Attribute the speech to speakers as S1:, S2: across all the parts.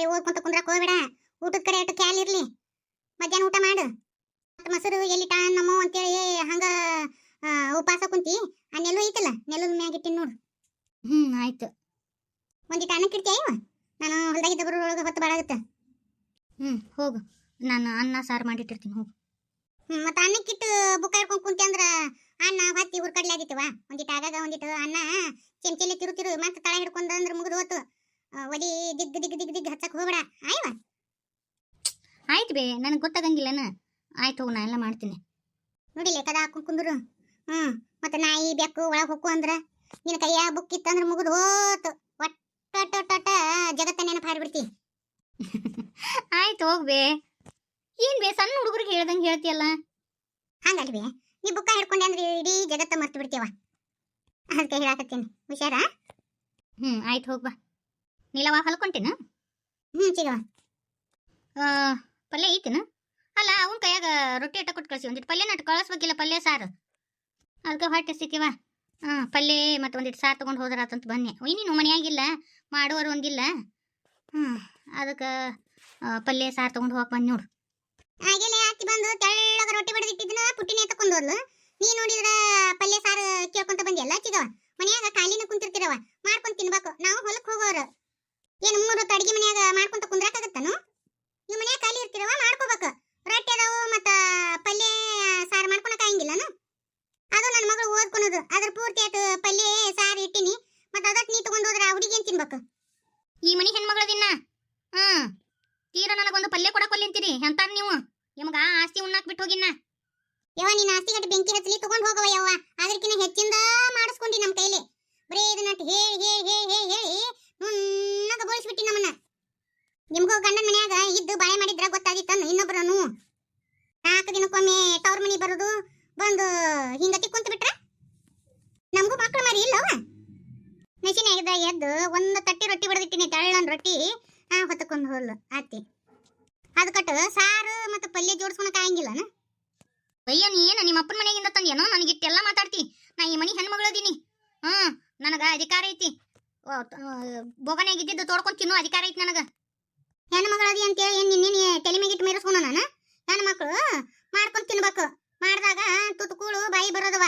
S1: ಬರೀ ಓದ್ಕೊಂತ ಕುಂದ್ರಕ್ ಹೋಗ್ಬೇಡ. ಊಟದ ಕಡೆ ಅಟ್ಟು ಕ್ಯಾಲ್ ಇರ್ಲಿ. ಮಧ್ಯಾಹ್ನ ಊಟ ಮಾಡು. ಮತ್ತು ಮೊಸರು, ಎಲ್ಲಿ ಟ, ನಮ್ಮೋ ಅಂತೇಳಿ ಹಂಗ ಉಪವಾಸ ಕುಂತಿ, ಆ ನೆಲ್ಲು ಐತಲ್ಲ ನೆಲ್ಲು ಮ್ಯಾಗಿಟ್ಟಿನ ನೋಡು.
S2: ಹ್ಮ್, ಆಯ್ತು.
S1: ಒಂದಿಟ್ಟು ಅನ್ನಕ್ಕೆ ಇಡ್ತೀಯ ಇವ? ನಾನು ಹೊಲ್ದಾಗಿದ್ದ ಬರೋಳಗೆ ಹೊತ್ತು ಬಾಳಾಗುತ್ತೆ.
S2: ಹ್ಮ್, ಹೋಗು. ನಾನು ಅನ್ನ, ಸಾರು ಮಾಡಿಟ್ಟಿರ್ತೀನಿ, ಹೋಗು.
S1: ಹ್ಮ್, ಮತ್ತು ಅನ್ನಕ್ಕಿಟ್ಟು ಬುಕ್ ಹಿಡ್ಕೊಂಡು ಕುಂತಿ ಅಂದ್ರ ಅನ್ನ ಹತ್ತಿ ಹುರ್ಕಡ್ಲಿ ಆಗಿತ್ತವ? ಒಂದಿಟ್ಟು ಆಗಾಗ ಒಂದಿಟ್ಟು ಅನ್ನ, ಚಿಮ್ಚಿಲಿ ತಿರು ತಿರು, ಮತ್ತೆ ತಳ ಹಿಡ್ಕೊಂಡು ಅಂದ್ರ ಮುಗಿದು ಹೋತು. ಒಡಿ ದಿಗ್ ದಿಗ್ ದಿಗ್ ದಿಗ್ ಹಚ್ಚಕ್ ಹೋಗ್ಬೇಡ. ಆಯ್ವ?
S2: ಆಯ್ತು ಬೇ ನನಗೆ ಗೊತ್ತಾಗಂಗಿಲ್ಲನ? ಆಯ್ತು ಹೋಗಿ ನಾ ಎಲ್ಲ ಮಾಡ್ತೀನಿ.
S1: ನೋಡಿ ಕದ ಹಾಕೊಂಡು ಕುಂದ್ರು. ಹ್ಮ್ ಮತ್ತೆ ನಾಯಿ ಬೆಕ್ಕು ಒಳಗೆ ಹೊಕ್ಕು ಅಂದ್ರೆ ನಿನ್ನ ಕೈಯ ಬುಕ್ ಇತ್ತಂದ್ರ ಮುಗಿದು ಹೋತು. ಒಟ್ಟ ಟೊಟ್ಟ ಜಗತ್ತ ನೆನಪು ಹಾಡ್ಬಿಡ್ತಿ
S2: ಆಯ್ತು ಹೋಗ್ಬೇ ಏನು ಬೇ ಸಣ್ಣ ಹುಡುಗರಿಗೆ ಹೇಳ್ದಂಗೆ ಹೇಳ್ತೀಯಲ್ಲ?
S1: ಬೇ ನೀ ಬುಕ್ಕ ಹಿಡ್ಕೊಂಡೆ ಅಂದ್ರೆ ಇಡೀ ಜಗತ್ತ ಮರ್ತು ಬಿಡ್ತೀವ ಅದಕ್ಕೆ ಹೇಳಾಕತ್ತೀನಿ. ಹುಷಾರ?
S2: ಹ್ಞೂ ಆಯ್ತು ಹೋಗ್ಬಾ ನೀಲವ ಹೊಲ್ಕೊಂಟೇನ?
S1: ಹ್ಞೂ
S2: ಚಿಗವ. ಪಲ್ಯ ಐತಿನ? ಅಲ್ಲ ಅವನ ಕೈಯಾಗ ರೊಟ್ಟಿ ಇಟ್ಟ ಕೊಟ್ಟು ಕಳಿಸಿ ಒಂದಿಟ್ಟು ಪಲ್ಯ ನಟ್ಟು ಕಳಿಸ್ಬೇಕಿಲ್ಲ ಪಲ್ಯ ಸಾರು. ಅದಕ್ಕೆ ಹೊಟ್ಟೆ ಸಿಕ್ಕಿವ. ಹಾಂ ಪಲ್ಯ ಮತ್ತು ಒಂದಿಟ್ಟು ಸಾರು ತೊಗೊಂಡು ಹೋದ್ರಾತಂತ ಬನ್ನಿ. ಒಯ್ ನೀನು ಮನೆಯಾಗಿಲ್ಲ ಮಾಡೋರು ಒಂದಿಲ್ಲ. ಹ್ಞೂ ಅದಕ್ಕೆ ಪಲ್ಯ ಸಾರು ತೊಗೊಂಡು ಹೋಗಕ್ಕೆ ಬಂದು ನೋಡು.
S1: ಹಾಗೆಲ್ಲ ಅತ್ತಿ ಬಂದು ತೆಳ್ಳಗ ರೊಟ್ಟಿ ಬಡದಿಟ್ಟಿದ್ನ ಪುಟ್ಟಿನೇ ತಕೊಂಡ್ ಹೋದ್ಲು. ನೀ ನೋಡಿದ್ರೆ ಪಲ್ಯ ಸಾರು ಕೇಳ್ಕೊಂತ ಬಂದಿಯಲ್ಲ ಚಿಗವ? ಮನೆಯಾಗ ಖಾಲಿನ ಕುಂತಿರ್ತಿರವ ಮಾಡ್ಕೊಂಡು ತಿನ್ಬೇಕು. ನಾವು ಹೊಲಕ್ ಹೋಗೋರು ಏನು ಮೂರು ಹೊತ್ತು ಅಡಿಗೆ ಮನ್ಯಾಗ ಮಾಡ್ಕೊಂತ ಕುಂದ್ರಾಕಾಗತ್ತನು ನೀವು ಮನ್ಯಾಗ ಖಾಲಿ ಇರ್ತಿರವ ಮಾಡ್ಕೋಬೇಕು ರೊಟ್ಟಿ ಅದಾವು ಮತ್ತ ಪಲ್ಯ ಸಾರು ಮಾಡ್ಕೊಳಕ್ ಆಗಂಗಿಲ್ಲನು ಅದು ನನ್ನ ಮಗಳು ಓದ್ಕೊಳೋದು ಅದ್ರ ಪೂರ್ತಿ ಆತು ಪಲ್ಯ ಸಾರು ಇಟ್ಟಿನಿ ಮತ್ತ ಅದಟ್ ನೀ ತಗೊಂಡ್ ಹೋದ್ರ ಆ ಹುಡುಗಿ ಏನ್ ತಿನ್ಬೇಕು
S2: ಈ ಮನೆ ಹೆಣ್ಮಗಳದಿನ್ನ ಹಾಂ ತೀರ ನನಗೊಂದು ಪಲ್ಯ ಕೊಡಕೊಲ್ಲಿ ಅಂತೀರಿ ಎಂತಾರ ನೀವು ನಿಮ್ಗೆ ಆ ಆಸ್ತಿ ಹೋಗಿನ್ನ
S1: ಯವ್ವ, ನೀನ್ ಆಸ್ತಿ ಗಟ್ಟಿ ಬೆಂಕಿ ಹಚ್ಚಲಿ, ತಗೊಂಡ್ ಹೋಗವ ಯವ್ವ. ಅದಕ್ಕಿಂತ ಹೆಚ್ಚಿಂದ ಮಾಡಿಸ್ಕೊಂಡಿ ನಮ್ಮ ಕೈಲಿ. ಬರೀ ಇದನ್ನ ಹೇಳಿ ಹೇಳಿ ಹೇಳಿ ಹೇಳಿ ಹೇಳಿ ನುಣ್ಣಗ ಬೋಳಿಸ್ಬಿಟ್ಟಿ ನಮ್ಮನ್ನ. ನಿಮ್ಗೂ ಗಂಡನ ಮನ್ಯಾಗ ಇದ್ದು ಬಾಳೆ ಮಾಡಿದ್ರ ಗೊತ್ತಾದಿತ್ತನ್ನು ಇನ್ನೊಬ್ರನು ನಾಲ್ಕು ದಿನಕ್ಕೊಮ್ಮೆ ತವ್ರ ಮನಿ ಬರೋದು, ಬಂದು ಹಿಂಗ ಕುಂತ ಬಿಟ್ರ ನಮಗೂ ಮಕ್ಳು ಮರಿ ಇಲ್ಲವ ನಸಿನಾಗಿದ್ದ ಎದ್ದು ಒಂದು ತಟ್ಟಿ ರೊಟ್ಟಿ ಬಡದಿಟ್ಟಿನಿ, ತೆಳ್ಳನ್ ರೊಟ್ಟಿ. ಹೊತ್ತಕೊಂಡು ಹೋಲ್ ಅತ್ತಿ ಅದು ಕಟ್ಟು ಸಾರು ಮತ್ತು ಪಲ್ಯ ಜೋಡಿಸ್ಕೊಳಕ್ ಆಗಂಗಿಲ್ಲನ?
S2: ಅಯ್ಯ ನೀ ಏನ ನಿಮ್ಮ ಅಪ್ಪನ ಮನೆಯಿಂದ ತಂದೇನೋ ನನಗೆ ಇಟ್ಟೆಲ್ಲ ಮಾತಾಡ್ತಿ ನಾ ಈ ಮನೆ ಹೆಣ್ಮಗಳದೀನಿ. ಹ್ಮ್ ನನಗೆ ಅಧಿಕಾರ ಐತಿ. ಬೋಗನೆ ಇದ್ದಿದ್ದು ತೋಡ್ಕೊಂಡ್ ತಿನ್ನೋ ಅಧಿಕಾರ ಐತಿ ನನಗೆ.
S1: ಹೆಣ್ಣು ಮಗಳದಿ ಅಂತೇಳಿ ಏನು ನಿನ್ನೆ ತಲೆ ಮೇಗಿಟ್ಟು ಮೇರಿಸ್ಕೊಣ ನಾನು? ಹೆಣ್ಣು ಮಕ್ಕಳು ಮಾಡ್ಕೊಂಡ್ ತಿನ್ಬೇಕು. ಮಾಡಿದಾಗ ತುತ್ಕೂಳು ಬಾಯಿ ಬರೋದವ.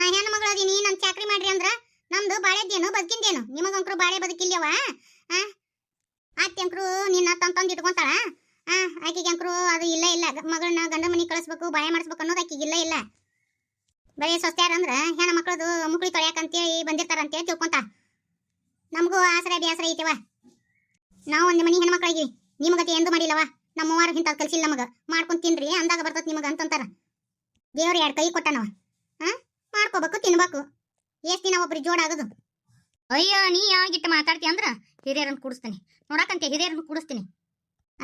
S1: ನಾ ಹೆಣ್ಣು ನೀ ನನ್ ಚಾಕ್ರಿ ಮಾಡ್ರಿ ಅಂದ್ರ ನಮ್ದು ಬಾಳೆದ್ದೇನು, ಬದುಕಿಂದೇನು? ನಿಮಗಂಕರು ಬಾಳೆ ಬದುಕಿಲ್ಯವ ಆ? ಅತ್ತೆಂಕ್ರು ನಿನ್ನ ತಂದು ಇಟ್ಕೊಂತಾಳ. ಆ, ಆಕಿಗೆ ಅಂಕರು ಅದು ಇಲ್ಲ ಇಲ್ಲ. ಮಗಳನ್ನ ಗಂಡ ಮನೆಗೆ ಕಳಿಸ್ಬೇಕು ಬಾಳೆ ಮಾಡಿಸ್ಬೇಕು ಅನ್ನೋದು ಆಕಿಗೆ ಇಲ್ಲ ಇಲ್ಲ. ಬರೀ ಸೊಸ್ತ್ಯಾರ ಅಂದ್ರೆ ಹೆಣ್ಣು ಮಕ್ಕಳದು ಮುಕ್ಳಿ ತೊಳ್ಯಾಕಂತೇಳಿ ಬಂದಿರ್ತಾರ ಅಂತೇಳಿ ತಿಳ್ಕೊಂತ. ನಮಗೂ ಆಸರೆ ಬೇಸರ ಐತಿವ ನಾವು ಒಂದು ಮನಿ ಹೆಣ್ಮಕ್ಳಿಗೆ ನಿಮಗತಿ ಎಂದು ಮಾಡಿಲ್ಲವ ಮೂವಾರ ಹಿಂತ ಕಲಿಸಿಲ್ಲ ನಮಗೆ. ಮಾಡ್ಕೊಂಡು ತಿನ್ರಿ, ಅಂದಾಗ ಬರ್ತದೆ ನಿಮಗೆ ಅಂತಂತಾರ. ದೇವ್ರ ಎರಡು ಕೈ ಕೊಟ್ಟನವ ಹಾ ಮಾಡ್ಕೋಬೇಕು, ತಿನ್ಬೇಕು. ಎಷ್ಟು ದಿನ ಒಬ್ರಿಗೆ ಜೋಡ ಆಗೋದು?
S2: ಅಯ್ಯೋ, ನೀ ಯಾವಾಗಿಟ್ಟು ಮಾತಾಡ್ತಿ ಅಂದ್ರೆ? ಹಿರಿಯರನ್ನು ಕೂಡಿಸ್ತೀನಿ. ನೋಡಕಂತೆ, ಹಿರಿಯರನ್ನು ಕೂಡಿಸ್ತೀನಿ.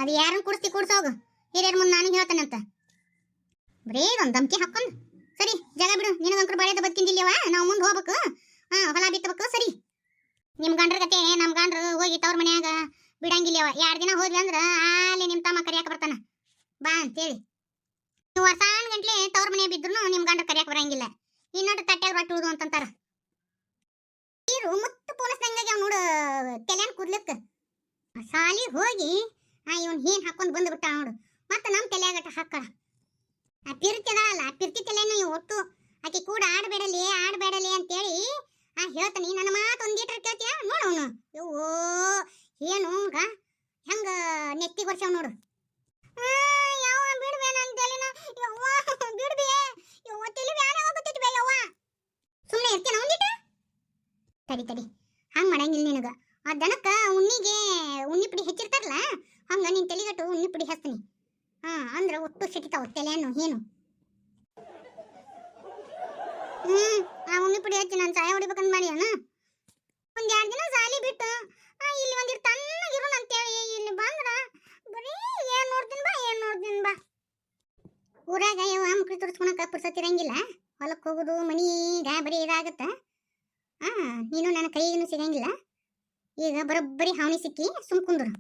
S1: ಅದು ಯಾರನ್ನ ಕುಡಿಸ್ತಿ ಕುಡ್ಸೋಗು ಹಿರಿಯರ್ ಮುಂದೆ ನಾನು ಹೇಳ್ತಾನಂತ. ಬರೀ ಒಂದು ಧಮಕಿ ಹಾಕೊಂಡು ಸರಿ, ಜಾಗ ಬಿಡು. ನಿನಗಂಕರು ಬಳೆದ ಬದುಕಿಂದಿಲ್ಲವ ನಾವು ಮುಂದೆ ಹೋಗ್ಬೇಕು. ಹಾ, ಹೊಲ ಬಿತ್ತಬೇಕು. ಸರಿ. ನಿಮ್ಮ ಗಂಡ್ರ ಕತೆ ನಮ್ಮ ಗಂಡ್ರು ಹೋಗಿ ತವ್ರ ಮನ್ಯಾಗ ಬಿಡಂಗಿಲ್ಲವ ಎರಡು ದಿನ ಹೋದ್ವಿ ಅಂದ್ರ ಅಲ್ಲಿ ನಿಮ್ಮ ತಮ್ಮ ಕರಿಯಾಕ ಬರ್ತಾನ. ಬಾ ಅಂತೇಳಿ. ನೀವು ವರ್ಷಾನ್ ಗಂಟ್ಲೆ ತವ್ರ ಮನೆ ಬಿದ್ರು ನಿಮ್ಮ ಗಂಡ್ರ ಕರಿಯಾಕ ಬರಂಗಿಲ್ಲ. ಇನ್ನೊಟ್ಟು ತಟ್ಟ್ಯಾಗ ರೊಟ್ಟಿ ಉಳ್ದು ಅಂತಂತಾರ. ನೀರು ಮುತ್ತು ಪೋಣಿಸ್ದಂಗಾಗಿ ಅವ್ನು ನೋಡು, ತೆಲ್ಯಾನ್ ಕೂದ್ಲಕ್ಕ ಸಾಲಿ ಹೋಗಿ ಆ, ಇವನ್ ಏನ್ ಹಾಕೊಂಡ್ ಬಂದ್ಬಿಟ್ಟ ನೋಡು. ಮತ್ತೆ ನಮ್ಮ ತಲೆಯಾಗಟ ಹಾಕಳ ಆ ಪಿರ್ತಿ ಅದಾಳಲ್ಲ, ಆ ಪಿರ್ತಿ ತಲೆನು ಇವ್ ಒಟ್ಟು ಆಕೆ ಕೂಡ ಆಡ್ಬೇಡಲಿ ಆಡ್ಬೇಡಲಿ ಅಂತೇಳಿ ಆ ಹೇಳ್ತಾನೆ. ನನ್ನ ಮಾತು ಒಂದೀಟ್ರ ಕೇಳ್ತೀಯ? ನೋಡು ಅವನು. ಓ ಏನು ಗ ಹೆಂಗ ನೆತ್ತಿ ಕೊಡ್ಸವ್ ನೋಡು. ಯಾವ ಬಿಡ್ಬೇ ನನ್ ತಲೆನ. ಯವ್ವ, ಬಿಡ್ಬೇ. ಯವ್ವ, ತಲೆ ಬ್ಯಾನೆ ಹೋಗುತ್ತೈತಿ ಬೇ ಸುಮ್ಮನೆ ಇರ್ತೀನ ಒಂದಿಟ ತಡಿ ತಡಿ. ಹಂಗೆ ಮಾಡಂಗಿಲ್ಲ ನಿನಗ. ಆ ದನಕ್ಕ ಉಣ್ಣಿಗೆ ಉಣ್ಣಿ ಪುಡಿ ಹೆಚ್ಚಿರ್ತಾರಲ್ಲ ಹಂಗ ನಿನ್ ತಲೆಗಟ್ಟು ಉಣ್ಣಿ ಪುಡಿ ಹಚ್ತೀನಿ. ಹಾ ಅಂದ್ರೆ ಒಟ್ಟು ಸಿಟಿತಾವ ತಲೆಯನ್ನು ಏನು? ಹ್ಮ್ ಆ ಉಣ್ಣಿ ಪುಡಿ ಹಚ್ಚಿ ನಾನು ಚಾಯ ಹೊಡಿಬೇಕಂತ ಮಾಡಿ ಅಣ್ಣ ಒಂದ್ ಎರಡ್ ದಿನ ಸಾಲಿ ಬಿಟ್ಟು ಆ, ಇಲ್ಲಿ ಒಂದಿಟ್ಟು ತಣ್ಣಗಿರು ಅಂತೇಳಿ ಇಲ್ಲಿ ಬಂದ್ರ ಬರೀ ಏನು ನೋಡ್ತೀನಿ ಬಾ ಏನು ನೋಡ್ತೀನಿ ಬಾ ಊರಾಗ ಯಾವ ಮಕ್ಳು ತುರ್ಸ್ಕೊಳಕ ಪುರ್ಸತ್ತಿರಂಗಿಲ್ಲ. ಹೊಲಕ್ಕೆ ಹೋಗುದು ಮನೀಗ ಬರೀ ಇದಾಗತ್ತ ಆ ನೀನು ನನ್ನ ಕೈಗೂ ಸಿಗಂಗಿಲ್ಲ. ಈಗ ಬರೋಬ್ಬರಿ ಹಾವಣಿ ಸಿಕ್ಕಿ ಸುಮ್ ಕುಂದ್ರು.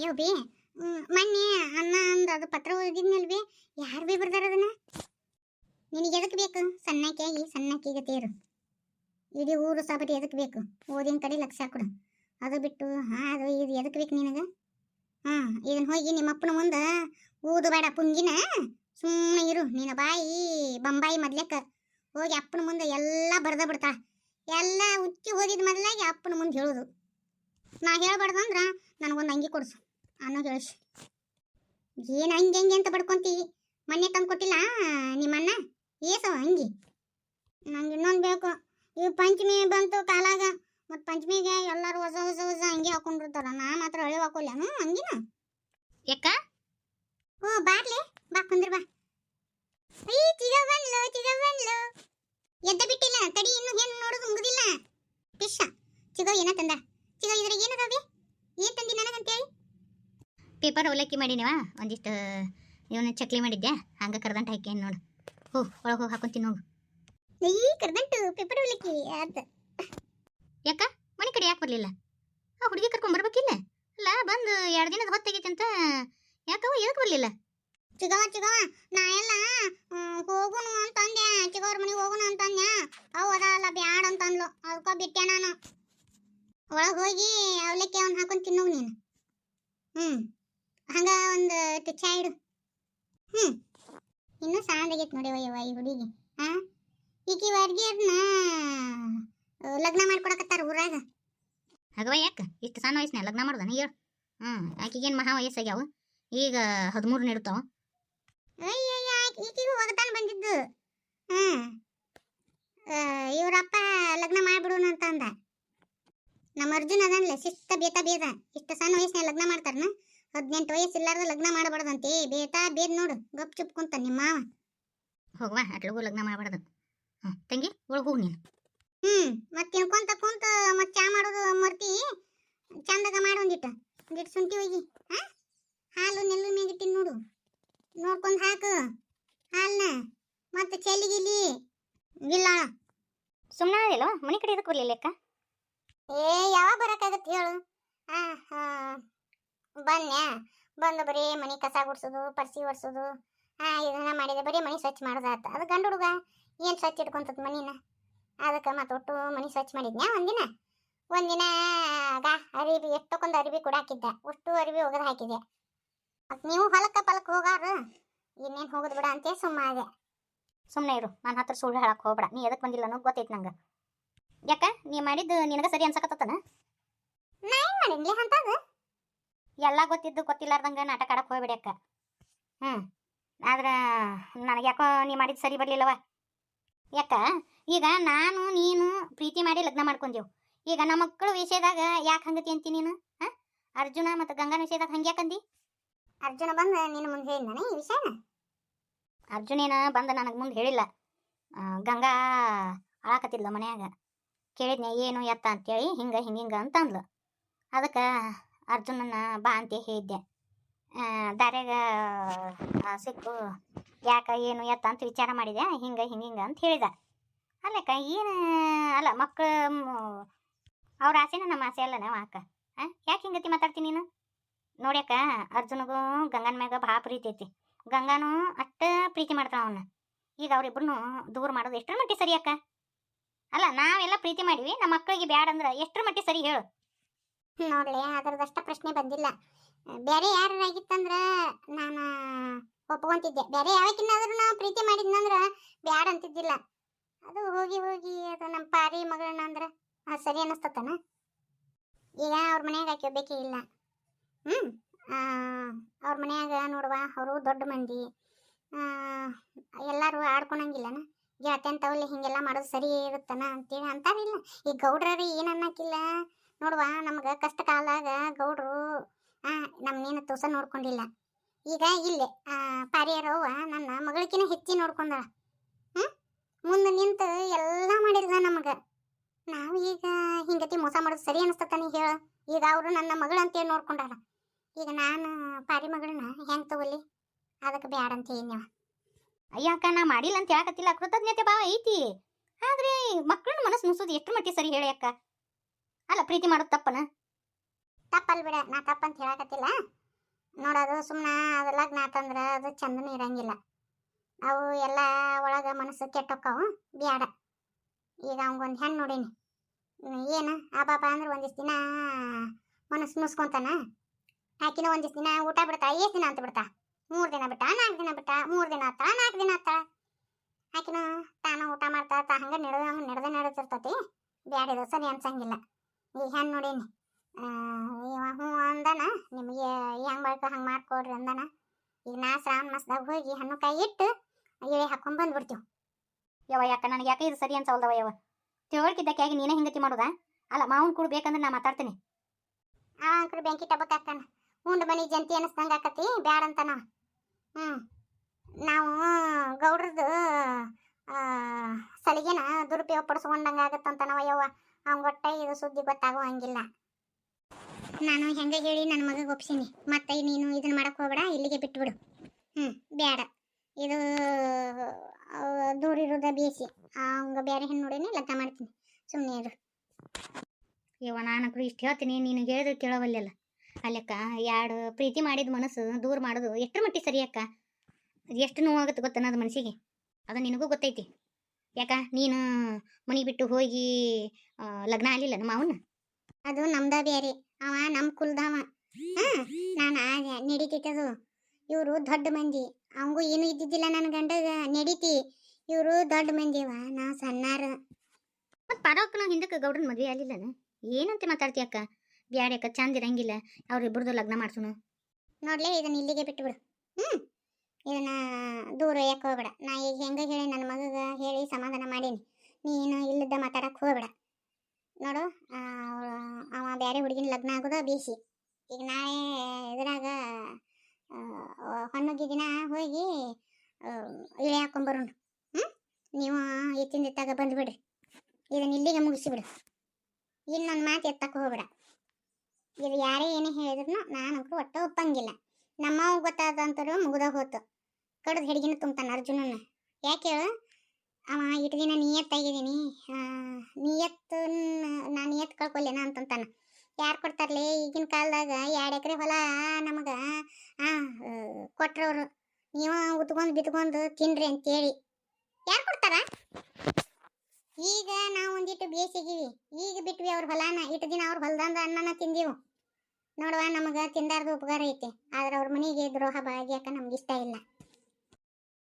S1: ಯವ್ ಬಿ ಮೊನ್ನೆ ಅನ್ನ ಅಂದ ಅದು ಪತ್ರ ಓದಿದ್ನಲ್ ಬಿ ಯಾರು ಬಿ ಬರ್ದಾರ ಅದನ್ನ? ನಿನಗೆ ಎದಕ್ಕೆ ಬೇಕು? ಸಣ್ಣಕ್ಕಾಗಿ ಸಣ್ಣಕ್ಕಿಗೆ ತೇರು. ಇಡೀ ಊರು ಸಾಬಟಿ ಎದಕ್ಕೆ ಬೇಕು? ಓದಿನ ಕಡೆ ಲಕ್ಷ ಕೊಡು. ಅದು ಬಿಟ್ಟು, ಹಾ, ಅದು ಇದು ಎದಕ್ಕೆ ಬೇಕು ನಿನಗೆ? ಹಾಂ ಇದನ್ನ ಹೋಗಿ ನಿಮ್ಮ ಅಪ್ಪನ ಮುಂದೆ ಊದು ಬೇಡ ಪುಂಗಿನ ಸುಮ್ಮನೆ ಇರು. ನಿನ್ನ ಬಾಯಿ ಬಂಬಾಯಿ ಮೊದ್ಲೇಕ. ಹೋಗಿ ಅಪ್ಪನ ಮುಂದೆ ಎಲ್ಲ ಬರ್ದ ಬಿಡ್ತಾ. ಎಲ್ಲ ಉಚ್ಚಿ ಓದಿದ ಮೊದಲಾಗಿ ಅಪ್ಪನ ಮುಂದೆ ಹೇಳೋದು. ನಾ ಹೇಳ್ಬಾರ್ದಂದ್ರ ನನಗೊಂದು ಅಂಗಿ ಕೊಡ್ಸು. ಅನ್ನೋ ಹೇಳಿಸಿ. ಏನು ಹಂಗೆ ಹಂಗೆ ಅಂತ ಬಡ್ಕೊಂತಿ ಮೊನ್ನೆ ತಂದು ಕೊಟ್ಟಿಲ್ಲ ನಿಮ್ಮನ್ನ? ಏಸೋ ಅಂಗಿ ನಂಗೆ ಇನ್ನೊಂದು ಬೇಕು. ಈ ಪಂಚಮಿ ಬಂತು ಕಾಲಾಗ ಮತ್ತು ಪಂಚಮಿಗೆ ಎಲ್ಲರೂ ಹೊಸ ಹೊಸ ಹೊಸ ಅಂಗಿ ಹಾಕೊಂಡಿರ್ತಾರ. ನಾ ಮಾತ್ರ ಹಳೆ ಹಾಕೊಲ್ಲೇನು ಅಂಗಿನ
S2: ಯಾಕ?
S1: ಓ ಬಾರ್ಲಿ. ಬಾ ಕುಂದ್ರ ಬಾ. ಅಯ್ಯ ಚಿಗ ಬಂದ್ಲು ಚಿಗ ಬಂದ್ಲು ಎದ್ದ ಬಿಟ್ಟಿಲ್ಲ. ತಡಿ ಇನ್ನು ಏನು ನೋಡೋದು ಮುಗುದಿಲ್ಲ. ಪಿಶ. ಚಿಗೋ ಏನ ತಂದ? ಚಿಗ ಇದ್ರಾಗ ಏನದಾವೆ? ಏನು ತಂದಿ ನನಗಂತೇಳಿ?
S2: ಪೇಪರ್ ಅವಲಕ್ಕಿ ಮಾಡೀನಿವ? ಒಂದಿಷ್ಟು ಇವನ್ನ ಚಕ್ಲಿ ಮಾಡಿದ್ದೆ ಹಂಗೆ ಕರ್ದಂಟ ಹಾಕಿ ನೋಡು. ಹೋ ಒಳಗೆ ಹೋಗಿ ಹಾಕೊಂತೀನಿ ಹೋಗು
S1: ಈ ಕರ್ದಂಟು ಪೇಪರ್ ಅವಲಕ್ಕಿ ಅದ
S2: ಯಾಕ? ಮನೆ ಕಡೆ ಯಾಕೆ ಬರಲಿಲ್ಲ? ಆ ಹುಡುಗಿ ಕರ್ಕೊಂಡ್ ಬರ್ಬೇಕಿಲ್ಲ? ಅಲ್ಲ ಬಂದು ಎರಡು ದಿನದ ಹೊತ್ತಾಗೈತೆ ಅಂತ. ಯಾಕವ ಎದಕ್ಕೆ ಬರಲಿಲ್ಲ?
S1: ಚಿಗವ ಚಿಗವ ನಾ ಎಲ್ಲ ಹೋಗುನು ಅಂತ ಅಂದ್ಯಾ ಚಿಗವ್ರ ಮನೆಗೆ ಹೋಗುನು ಅಂತ ಅಂದೆ ಅವು ಅದಲ್ಲ ಬ್ಯಾಡ ಅಂತ ಅಂದ್ಲು ಅದಕ್ಕ ಬಿಟ್ಟೆ ನಾನು. ಒಳಗೆ ಹೋಗಿ ಅವಲಕ್ಕಿ ಅವ್ನ ಹಾಕೊಂಡು ತಿನ್ನೋವು ನೀನು. ಹ್ಮ್. ಹಂಗ ಒಂದು ಚಾ ಇಡು. ಹ್ಮ್. ಇನ್ನೂ ಸಾಂದಾಗೈತೆ ನೋಡಿ ಅಯ್ಯವ ಈ ಹುಡುಗಿ. ಹಾ ಈಕಿ ವರ್ಗಿಯರ್ನ ಲಗ್ನ ಮಾಡ್ಕೊಡಕತ್ತಾರ ಊರಾಗ.
S2: ಹಗವ ಯಾಕೆ? ಇಷ್ಟು ಸಣ್ಣ ವಯಸ್ಸಿನ ಲಗ್ನ ಮಾಡ್ದಾನ? ಹೇಳು ಹ್ಞೂ ಆಕಿಗೇನು ಮಹಾ ವಯಸ್ಸಾಗ್ಯಾವ? ಈಗ ಹದಿಮೂರು ನೀಡ್ತಾವ
S1: ಅಯ್ಯಯ್ಯ ಈಕಿಗೂ ಒಗತಾನ ಬಂದಿದ್ದು. ಹ್ಮ್. ಇವರಪ್ಪ ಲಗ್ನ ಮಾಡ್ಬಿಡೋಣ ಅಂತ ಅಂದ. ನಮ್ಮ ಅರ್ಜುನ ಅದನ್ಲೆ ಶಿಸ್ತ ಬೇತ ಬೇದ. ಇಷ್ಟು ಸಣ್ಣ ವಯಸ್ಸಿನ ಲಗ್ನ ಮಾಡ್ತಾರನ? ಹದಿನೆಂಟು ವಯಸ್ಸು ಇಲ್ಲಾರ್ದ ಲಗ್ನ ಮಾಡಬಾರ್ದಂತೆ. ಬೇತಾ ಬೇದ್ ನೋಡು. ಗಪ್ ಚುಪ್ ಕುಂತ ನಿಮ್ಮ ಮಾವ.
S2: ಹೋಗುವ ಅಟ್ಲಗೂ ಲಗ್ನ ಮಾಡಬಾರ್ದು. ಹ್ಞೂ ತಂಗಿ ಒಳಗೆ ಹೋಗು ನೀನು.
S1: ಹ್ಮ್ ಮತ್ ತಿನ್ಕೊಂತ ಕುಂತ ಮತ್ತೆ ಚಾ ಮಾಡೋದು ಮರ್ತಿ ಚಂದಾಗ ಮಾಡಿ ಒಂದಿಟ್ಟು ಒಂದಿಟ್ಟು ಶುಂಠಿ ಹೋಗಿ. ಹಾ? ಹಾಲು ನೆಲ್ಲು ಮೇಗಿಟ್ಟಿನ ನೋಡು. ನೋಡ್ಕೊಂಡು ಹಾಕು. ಹಾಲ್ನ. ಮತ್ತೆ ಚೆಲ್ಲಿಗಿಲಿ ಇಲ್ಲ.
S2: ಸುಮ್ಮನೆ ಅದಿಲ್ವ ಮನೆ ಕಡೆ ಇದಕ್ಕೆ ಬರಲಿಲ್ಲ ಅಕ್ಕ
S1: ಏ ಯಾವಾಗ ಬರೋಕ್ಕಾಗತ್ತೆ ಹೇಳು? ಆ ಹಾ ಬನ್ಯಾ ಬಂದು ಬರೀ ಮನೆ ಕಸ ಗುಡ್ಸೋದು, ಪರ್ಸಿ ಒರ್ಸೋದು ಹಾಂ, ಇದನ್ನ ಮಾಡಿದೆ. ಬರೀ ಮನೆ ಸ್ವಚ್ಛ ಮಾಡೋದಾತ ಅದು ಗಂಡು ಹುಡುಗ ಏನು ಸ್ವಚ್ಛ ಇಟ್ಕೊಂತದ ಮನಿನ? ಅದಕ್ಕೆ ಮತ್ತೆ ಒಟ್ಟು ಮನೆ ಸ್ವಚ್ಛ ಮಾಡಿದ್ನ್ಯಾ ಒಂದಿನ? ಒಂದಿನ, ಆಗ ಅರಿವಿ ಎಷ್ಟಕ್ಕೊಂದು ಅರಿವಿ ಕೂಡ ಹಾಕಿದ್ದೆ. ಅಷ್ಟು ಅರಿವಿ ಒಗೆದು ಹಾಕಿದೆ ಮತ್ತು ನೀವು ಹೊಲಕ್ಕ ಪಲಕ್ಕೆ ಹೋಗಾರು. ಇನ್ನೇನು ಹೋಗೋದು ಬಿಡ ಅಂತೇ ಸುಮ್ಮನೆ
S2: ಸುಮ್ಮನೆ ಇರು. ನನ್ನ ಹತ್ರ ಸುಳ್ಳು ಹೇಳಕ್ಕೆ ಹೋಗ್ಬೇಡ. ನೀ ಎದಕ್ಕೆ ಬಂದಿಲ್ಲ ಅನ್ನೋ ಗೊತ್ತೈತೆ ನಂಗೆ. ಯಾಕ? ನೀ ಮಾಡಿದ್ದು ನಿನಗೆ ಸರಿ ಅನ್ಸಕತ್ತನ
S1: ಏನು ಮಾಡಿದ್ಲಿ ಅಂತದು
S2: ಎಲ್ಲ ಗೊತ್ತಿದ್ದು ಗೊತ್ತಿಲ್ಲಾರ್ದಂಗೆ ನಾಟಕ ಆಡಕ್ಕೆ ಹೋಗ್ಬೇಡಿ ಅಕ್ಕ. ಹ್ಞೂ ಆದ್ರೆ ನನಗೆ ಯಾಕೋ ನೀ ಮಾಡಿದ್ದು ಸರಿ ಬರಲಿಲ್ಲವ. ಯಾಕ? ಈಗ ನಾನು ನೀನು ಪ್ರೀತಿ ಮಾಡಿ ಲಗ್ನ ಮಾಡ್ಕೊಂಡೆವು ಈಗ ನಮ್ಮ ಮಕ್ಕಳು ವಿಷಯದಾಗ ಯಾಕೆ ಹಂಗತಿ ಅಂತಿ ನೀನು? ಹಾಂ? ಅರ್ಜುನ ಮತ್ತು ಗಂಗನ ವಿಷಯದಾಗ ಹಂಗೆ ಯಾಕಂದಿ
S1: ಅರ್ಜುನ ಬಂದು ನಿನ್ನ ಮುಂದೆ ಹೇಳಿದ್ದಾನೆ ಈ ವಿಷಯನ?
S2: ಅರ್ಜುನೇನ ಬಂದು ನನಗೆ ಮುಂದೆ ಹೇಳಿಲ್ಲ. ಗಂಗಾ ಅಳಾಕತ್ತಿದ್ಲ ಮನ್ಯಾಗ. ಕೇಳಿದ್ನೆ ಏನು ಎತ್ತ ಅಂತೇಳಿ ಹಿಂಗೆ ಹಿಂಗೆ ಹಿಂಗೆ ಅಂತ ಅಂದ್ಲು. ಅದಕ್ಕೆ ಅರ್ಜುನನ್ನ ಬಾ ಅಂತ ಹೇಳಿದ್ದೆ. ದಾರ್ಯಾಗ ಸಿಕ್ಕು, ಯಾಕ, ಏನು, ಎತ್ತ ಅಂತ ವಿಚಾರ ಮಾಡಿದೆ. ಹಿಂಗೆ ಹಿಂಗೆ ಹಿಂಗೆ ಅಂತ ಹೇಳಿದ. ಅಲ್ಲಕ್ಕ, ಏನು, ಅಲ್ಲ ಮಕ್ಕಳು ಅವ್ರ ಆಸೆನ ನಮ್ಮ ಆಸೆ ಅಲ್ಲ ನಾವು ಅಕ್ಕ ಯಾಕೆ ಹಿಂಗತಿ ಮಾತಾಡ್ತೀನಿ ನೀನು? ನೋಡ್ಯಾಕ ಅರ್ಜುನಗೂ ಗಂಗನ ಮ್ಯಾಗ ಭಾಳ ಪ್ರೀತಿ ಐತಿ. ಗಂಗಾನು ಅಷ್ಟ ಪ್ರೀತಿ ಮಾಡ್ತಾಳ ಅವನ್ನ ಈಗ ಅವ್ರಿಬ್ರು ದೂರ ಮಾಡೋದು ಎಷ್ಟರ ಮಟ್ಟಿ ಸರಿ ಅಕ್ಕ? ಅಲ್ಲ, ನಾವೆಲ್ಲ ಪ್ರೀತಿ ಮಾಡಿವಿ. ನಮ್ಮ ಮಕ್ಕಳಿಗೆ ಬ್ಯಾಡ ಅಂದ್ರೆ ಎಷ್ಟರ ಮಟ್ಟಿ ಸರಿ ಹೇಳು.
S1: ನೋಡ್ಲಿ ಅದರದಷ್ಟ ಪ್ರಶ್ನೆ ಬಂದಿಲ್ಲ. ಬೇರೆ ಯಾರಾಗಿತ್ತಂದ್ರ ನಾನು ಒಪ್ಕೊಂತಿದ್ದೆ. ಬೇರೆ ಯಾವಕ್ಕಿನ್ನಾದ್ರೂ ನಾವು ಪ್ರೀತಿ ಮಾಡಿದ್ನಂದ್ರ ಬ್ಯಾಡ ಅಂತಿದ್ದಿಲ್ಲ. ಅದು ಹೋಗಿ ಹೋಗಿ ಅದು ನಮ್ಮ ಪಾರಿ ಮಗಳನ್ನ ಅಂದ್ರ, ಅದು ಸರಿ ಅನಿಸ್ತತನ? ಈಗ ಅವ್ರ ಮನ್ಯಾಗ ಆಕೆ ಬೇಕೇ ಇಲ್ಲ. ಹ್ಞೂ ಅವ್ರ ಮನ್ಯಾಗ ನೋಡುವ, ಅವರು ದೊಡ್ಡ ಮಂದಿ. ಎಲ್ಲರೂ ಆಡ್ಕೊಳಂಗಿಲ್ಲನ ಗೆಳತಿಯಂತವಲ್ಲಿ ಹಿಂಗೆಲ್ಲ ಮಾಡೋದು ಸರಿ ಇರುತ್ತನ ಅಂತೇಳಿ ಅಂತಾರಿಲ್ಲ. ಈ ಗೌಡ್ರ ಏನು ಅನ್ನಕ್ಕಿಲ್ಲ ನೋಡುವ, ನಮ್ಗೆ ಕಷ್ಟ ಕಾಲಾಗ ಗೌಡ್ರು, ಆ ನಮ್ಮನೇನು ತುಸ ನೋಡ್ಕೊಂಡಿಲ್ಲ. ಈಗ ಇಲ್ಲೇ ಪಾರಿಯರವ್ವ ನನ್ನ ಮಗಳಿಗಿನ ಹೆಚ್ಚಿ ನೋಡ್ಕೊಂಡಾಳ. ಹ್ಞೂ ಮುಂದೆ ನಿಂತು ಎಲ್ಲ ಮಾಡಿದ ನಮಗೆ. ನಾವು ಈಗ ಹಿಂಗತಿ ಮೋಸ ಮಾಡೋದು ಸರಿ ಅನಿಸ್ತತ ನೀ ಹೇಳು. ಈಗ ಅವರು ನನ್ನ ಮಗಳು ಅಂತೇಳಿ ನೋಡ್ಕೊಂಡಾರ. ಈಗ ನಾನು ಪಾರಿ ಮಗಳನ್ನ ಹೆಂಗೆ ತಗೊಳ್ಳಿ ಅದಕ್ಕೆ ಬೇಡ ಅಂತ ನೀವು
S2: ಅಯ್ಯಕ್ಕ ನಾ ಮಾಡಿಲ್ಲ ಅಂತ ಹೇಳಕತ್ತಿಲ್ಲ. ಕೃತಜ್ಞತೆ ಭಾವ ಐತಿ. ಆದ್ರೆ ಮಕ್ಕಳನ್ನ ಮನಸ್ಸು ಮುಸೋದು ಎಷ್ಟು ಮಟ್ಟಿಗೆ ಸರಿ ಹೇಳಿ ಅಕ್ಕ? ಅಲ್ಲ, ಪ್ರೀತಿ ಮಾಡೋದು ತಪ್ಪನ?
S1: ತಪ್ಪಲ್ ಬಿಡ, ನಾ ತಪ್ಪಂತ ಹೇಳಕತ್ತಿಲ್ಲ. ನೋಡೋದು ಸುಮ್ಮನೆ ಅದು ಲಗ್ನ ಆತಂದ್ರೆ ಅದು ಚಂದನೂ ಇರಂಗಿಲ್ಲ. ಅವು ಎಲ್ಲ ಒಳಗೆ ಮನಸ್ಸು ಕೆಟ್ಟೋಕ್ಕವು, ಬ್ಯಾಡ. ಈಗ ಅವಂಗೊಂದು ಹೆಣ್ಣು ನೋಡೀನಿ. ಏನು, ಆ ಅಂದ್ರೆ ಒಂದಿಷ್ಟು ದಿನ ಮನಸ್ಸು ಮುಸ್ಕೊಂತಾನ? ಆಕಿನ ಒಂದಿಷ್ಟು ದಿನ ಊಟ ಬಿಡ್ತಾ, ಎಷ್ಟು ದಿನ ಅಂತ ಬಿಡ್ತಾ? ಮೂರು ದಿನ ಬಿಟ್ಟ, ನಾಲ್ಕು ದಿನ ಬಿಟ್ಟ, ಮೂರು ದಿನ ಆತ, ನಾಲ್ಕು ದಿನ ಆತ. ಆಕಿನ ತಾನ ಊಟ ಮಾಡ್ತಾ, ತಾ ಹಂಗೆ ನಡೆದ, ನಡೆದೇ ನಡೆದಿರ್ತತಿ. ಬ್ಯಾಡಿದ ಸರಿ ಅನ್ಸಂಗಿಲ್ಲ. ಈಗ ಹೆಣ್ಣು ನೋಡೀನಿ ಇವ ಹ್ಞೂ ಅಂದನ, ನಿಮಗೆ ಹೆಂಗ್ ಬೇಕು ಹಂಗೆ ಮಾಡ್ಕೊಡ್ರಿ ಅಂದನ. ಈಗ ನಾ ಶ್ರಾವಣ ಮಾಸದಾಗ ಹೋಗಿ ಹಣ್ಣು ಕಾಯಿ ಇಟ್ಟು ಇಳೆ ಹಾಕೊಂಡ್ ಬಂದ್ಬಿಡ್ತೀವಿ.
S2: ಯವ ಯಾಕ, ನನಗೆ ಯಾಕೆ ಇದು ಸರಿ ಅನ್ಸವಲ್ದವ ಯವ ತಿಳುವಳಿಕಿದ್ದಕ್ಕಾಗಿ ನೀನೇ ಹಿಂಗತಿ ಮಾಡೋದಾ? ಅಲ್ಲ, ಮಾವನ್ ಕೂಡ ಬೇಕಂದ್ರೆ ನಾ ಮಾತಾಡ್ತೀನಿ.
S1: ಆ ಅಂಕರು ಬೆಂಕಿ ಟಬಕ್ ಹುಂಡ ಉಂಡು ಮನಿ ಜಂತಿ ಅನಿಸ್ದಂಗ ಆಕತಿ, ಬ್ಯಾಡ ಅಂತಾನ ಹ್ಮ್. ನಾವು ಗೌಡ್ರದ್ದು ಸಲಿಗೆನ ದುರುಪಯೋಗ ಪಡಿಸ್ಕೊಂಡಂಗೆ ಆಗತ್ತಂತ ನಾವು ಒಟ್ಟ ಇದು ಸುದ್ದಿ ಗೊತ್ತಾಗೋ ಹಂಗಿಲ್ಲ ನಾನು ಹೆಂಗ ಹೇಳಿ ನನ್ನ ಮಗಗೆ ಒಪ್ಸೀನಿ. ಮತ್ತೆ ನೀನು ಇದನ್ನ ಮಾಡಕ್ ಹೋಗ್ಬೇಡ, ಇಲ್ಲಿಗೆ ಬಿಟ್ಬಿಡು. ಹ್ಮ್ ಬೇಡ ಇದು ದೂರ ಇರೋದ ಬೇಸಿ. ಅವಂಗ ಬೇರೆ ಹೆಣ್ಣು ನೋಡಿನಿ, ಲಗ್ನ ಮಾಡ್ತೀನಿ. ಸುಮ್ಮನೆ ಇರು.
S2: ಯವ್ವ ನಾನಕ್ರು ಇಷ್ಟು ಹೇಳ್ತೀನಿ, ನೀನು ಹೇಳಿದ್ರು ಕೇಳೋವಲ್ಲೆಲ್ಲ ಅಲ್ಲಕ್ಕ ಎರಡು ಪ್ರೀತಿ ಮಾಡಿದ ಮನಸ್ಸು ದೂರ ಮಾಡೋದು ಎಷ್ಟರ ಮಟ್ಟಿಗೆ ಸರಿ ಅಕ್ಕ? ಅದು ಎಷ್ಟು ನೋವಾಗುತ್ತೆ ಗೊತ್ತನ್ನೋದು ಮನಸ್ಸಿಗೆ ಅದು ನಿನಗೂ ಗೊತ್ತೈತಿ. ಯಾಕ? ನೀನು ಮನಿ ಬಿಟ್ಟು ಹೋಗಿ ಲಗ್ನ ಆಗಲಿಲ್ಲ ನಮ್ಮ ಅವನ್ನ
S1: ಅದು ನಮ್ದ ಬೇರೆ. ಅವ ನಮ್ ಕುಲ್ದವ. ನಾನು ನಡೀತಿತ್ತದು ಇವರು ದೊಡ್ಡ ಮಂದಿ. ಅವಂಗೂ ಏನು ಇದ್ದಿದ್ದಿಲ್ಲ ನನ್ನ ಗಂಡಗ. ನಡೀತಿ. ಇವರು ದೊಡ್ಡ ಮಂದಿ ಅವ. ನಾ ಸಣ್ಣಾರ.
S2: ಮತ್ತು ಪರೋಕ್ ನಾವು ಹಿಂದಕ್ಕೆ ಗೌಡ್ರನ ಮದುವೆ ಆಗಲಿಲ್ಲನ ಏನಂತ ಮಾತಾಡ್ತಿ ಅಕ್ಕ? ಬ್ಯಾಡ್ಯಾಕ ಚಂದ ಇರಂಗಿಲ್ಲ. ಅವ್ರಿಬ್ರದ್ದು ಲಗ್ನ ಮಾಡ್ಸೋಣ.
S1: ನೋಡ್ಲೇ, ಇದನ್ನ ಇಲ್ಲಿಗೆ ಬಿಟ್ಬಿಡು. ಹ್ಮ್. ಇದನ್ನ ದೂರ ಯಾಕೆ ಹೋಗ್ಬೇಡ. ನಾ ಈಗ ಹೆಂಗ ಹೇಳಿ ನನ್ನ ಮಗಗೆ ಹೇಳಿ ಸಮಾಧಾನ ಮಾಡೀನಿ. ನೀನು ಇಲ್ಲದ ಮಾತಾಡಕ್ ಹೋಗ್ಬೇಡ. ನೋಡು ಅವ ಬ್ಯಾರೆ ಹುಡುಗಿನ ಲಗ್ನ ಆಗೋದು ಬೇಸಿ ಈಗ ನಾಳೆ ಇದ್ರಾಗ ಹೊನ್ನಗಿ ದಿನ ಹೋಗಿ ಇಳೆ ಹಾಕೊಂಬರೋಣ ಹ್ಮ್? ನೀವು ಎತ್ತಿಂದ ಎತ್ತಾಗ ಬಂದ್ಬಿಡ್ರಿ ಇದನ್ನ ಇಲ್ಲಿಗೆ ಮುಗಿಸಿಬಿಡು ಇನ್ನೊಂದು ಮಾತು ಎತ್ತಕ್ಕೆ ಹೋಗ್ಬೇಡ. ಇದು ಯಾರೇ ಏನೇ ಹೇಳಿದ್ರು ನಾನು ಒಟ್ಟು ಒಪ್ಪಂಗಿಲ್ಲ. ನಮ್ಮವ್ ಗೊತ್ತಾದಂತರು ಮುಗಿದ ಹೋತು. ಕಡ್ದು ಹಿಡಿಗಿನ ತುಂಬ್ತಾನೆ ಅರ್ಜುನನ ಯಾಕೆ ಹೇಳು? ಅವ ಇಟ್ಟು ದಿನ ನಿಯತ್ತಾಗಿದ್ದೀನಿ ನಿಯತ್ತು ನಾನು ನಿಯತ್ ಕಳ್ಕೊಲ್ಲೇನ ಅಂತಂತಾನೆ. ಯಾರು ಕೊಡ್ತಾರಲಿ ಈಗಿನ ಕಾಲದಾಗ? ಎರಡು ಎಕರೆ ಹೊಲ ನಮಗೆ ಕೊಟ್ರವ್ರು. ನೀವು ಉತ್ಕೊಂಡು ಬಿತ್ಕೊಂಡು ತಿನ್ರಿ ಅಂತೇಳಿ. ಯಾರು ಕೊಡ್ತಾರ? ಈಗ ನಾವು ಒಂದಿಟ್ಟು ಬೇಸಿಗಿವಿ ಈಗ ಬಿಟ್ವಿ ಅವ್ರ ಹೊಲನ. ಇಟ್ಟು ದಿನ ಅವ್ರ ಹೊಲದಂದ ಅನ್ನನ ತಿಂದೀವು. ನೋಡುವ ನಮಗೆ ತಿಂದಾರ್ದು ಉಪಕಾರ ಐತೆ. ಆದ್ರೆ ಅವ್ರ ಮನೆಗೆ ದ್ರೋಹ ಭಾಗ್ಯಕ್ಕೆ ನಮ್ಗೆ ಇಷ್ಟ ಇಲ್ಲ.